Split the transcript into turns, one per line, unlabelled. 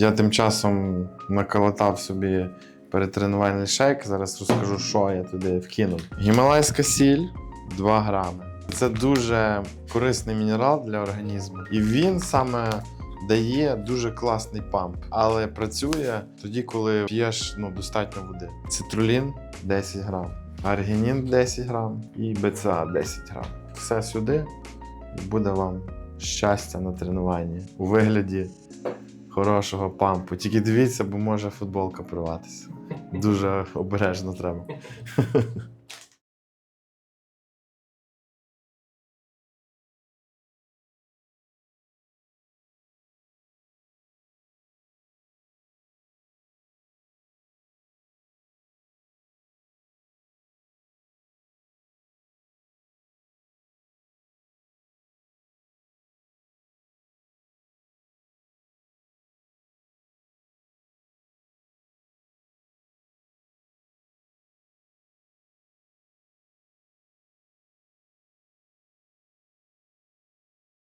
Я тим часом наколотав собі перетренувальний шейк. Зараз розкажу, що я туди вкинув. Гімалайська сіль 2 грами. Це дуже корисний мінерал для організму. І він саме дає дуже класний памп, але працює тоді, коли п'єш ну, достатньо води. Цитрулін 10 грам, аргінін 10 грам і БЦА 10 грам. Все сюди і буде вам щастя на тренуванні у вигляді хорошого пампу. Тільки дивіться, бо може футболка порватися. Дуже обережно треба.